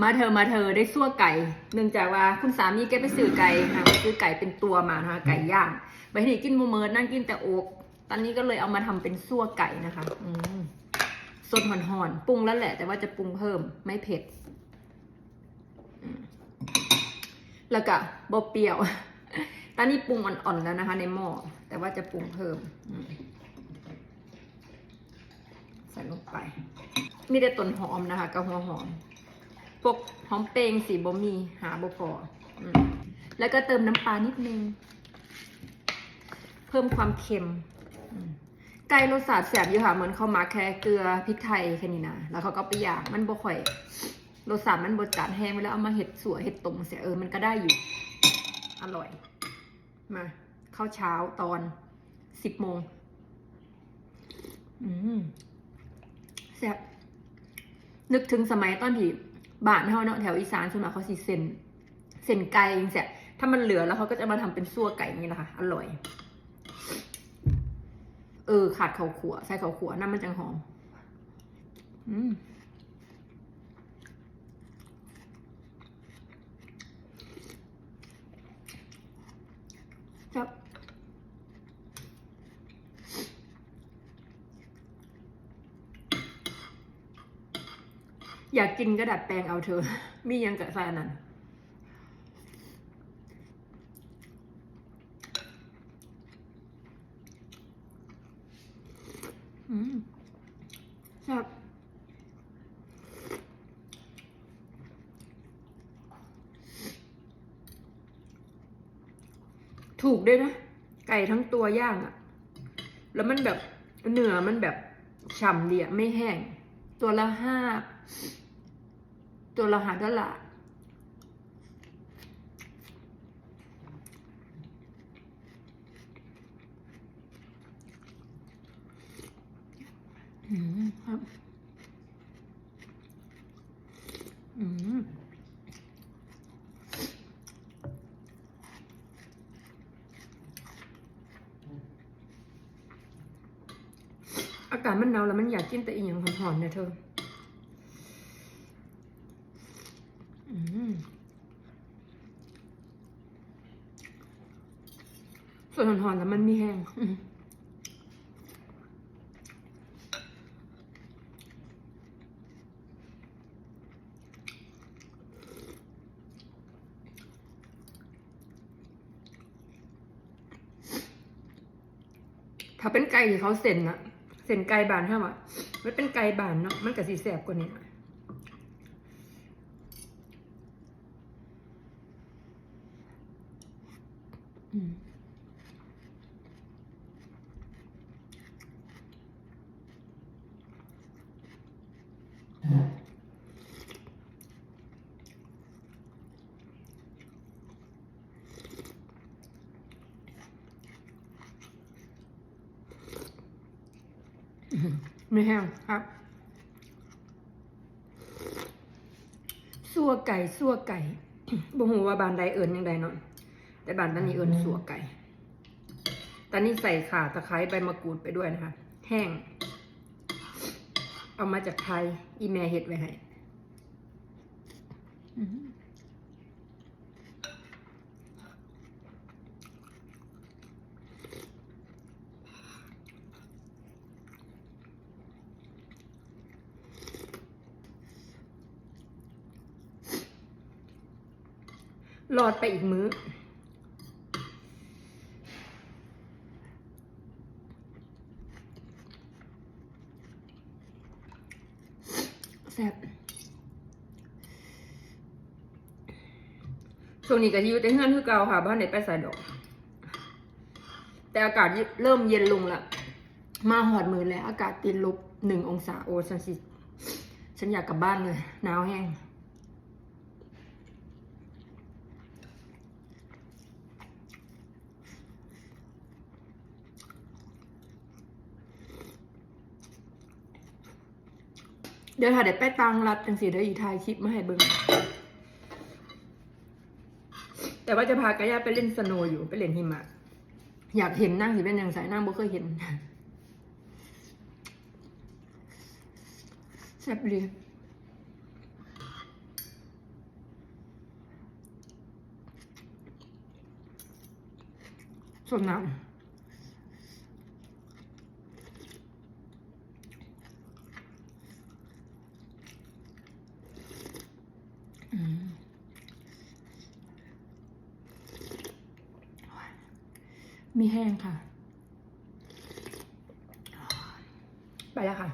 มาเธอมาเธอได้ซั่วไก่ เนื่องจากว่าคุณสามีแกไปซื้อไก่ค่ะไปซื้อไก่เป็นตัวมานะคะไก่ย่างไปที่นี่กินมูเมิร์ดนั่งกินแต่อก ตอนนี้ก็เลยเอามาทำเป็นซั่วไก่นะคะอืมสดห่อนๆปรุงแล้วแหละ แต่ว่าจะปรุงเพิ่มไม่เผ็ดอืมแล้วก็บเปรี้ยว ตอนนี้ปรุงอ่อนๆแล้วนะคะ ในหม้อแต่ว่าจะปรุงเพิ่มอืมใส่ลงไป มีแต่ต้นหอมนะคะกับหัวหอม พวกหอมเปงสีบ่มีหาบ่พออืมแล้วก็เติมน้ำปลานิดนึง เพิ่มความเค็มอืมไก่รสชาติแสบอยู่ค่ะ เหมือนเขามาแค่เกลือพริกไทยแค่นี้นะแล้วเขาก็ไปย่างมันบ่ค่อยรสชาติมันบ่จัดแห้งไปแล้วเอามาเห็ดสัวเห็ดต้มเสียเออมันก็ได้อยู่ อร่อย มาข้าวเช้าตอนสิบโมงอืมแซ่บนึกถึงสมัยตอนที่ บ้านเฮาเนาะแถวอีสานส่วนมากเขาสิเส้นเส้นไก่จังซี่ถ้ามันเหลือแล้วเขาก็จะมาทำเป็นซั่วไก่อย่างนี้นะคะ อร่อย เออ ขาดข้าวขัวใส่ข้าวขัวน้ำมันจังหอม อืมครับ อยากกินก็ดัดแปลงเอาเธอ มียังกับใส่อันนั้นอืมครับถูกด้วยนะ ไก่ทั้งตัวย่างอะแล้วมันแบบเนื้อมันแบบฉ่ำดีอะไม่แห้ง ตัวละห้า ตัวละหาดอลลาร์อืมครับ อืมอากาศมันหนาวแล้วมันอยากกินแต่อีหยังหอนๆเนี่ยเธอม ส่วนหอนๆแล้วมันมีแห้งถ้าเป็นไก่ที่เขาเส้นอะเส้นไก่บานถ้าว่ามันเป็นไก่บานเนาะมันก็สีแสบกว่านี้อืม ไม่แห้งครับ สัวไก่สัวไก่บ่ฮู้ว่าบานใดเอิญยังใดเนาะแต่บานตอนนี้เอิญสัวไก่ตอนนี้ใส่ข่าตะไคร้ใบมะกรูดไปด้วยนะคะ แห้ง เอามาจากไทย อีแม่เฮ็ดไว้ให้ รอดไปอีกมื้อ แซ่บช่วงนี้ก็อยู่แต่เฮือนคือเก่าค่ะบ้านไหนไปใส่ดอก แต่อากาศเริ่มเย็นลงละมาหอดมือแล้ว อากาศติดลบหนึ่งองศาโอฉันสิฉันอยากกลับบ้านเลยหนาวแห้ง เดี๋ยวถ้าเดี๋ยวไปตังรัดจังสีเดี๋อีทายคลิปมาให้เบิ้งแต่ว่าจะพากายาไปเล่นสโนอยู่ไปเล่นหิมะ อยากเห็นนั่งสิเป็นอย่างสายนั่งบ่เคยเห็นแซ่บเลยสดน้ำ มีแห้งค่ะ ไปแล้วค่ะ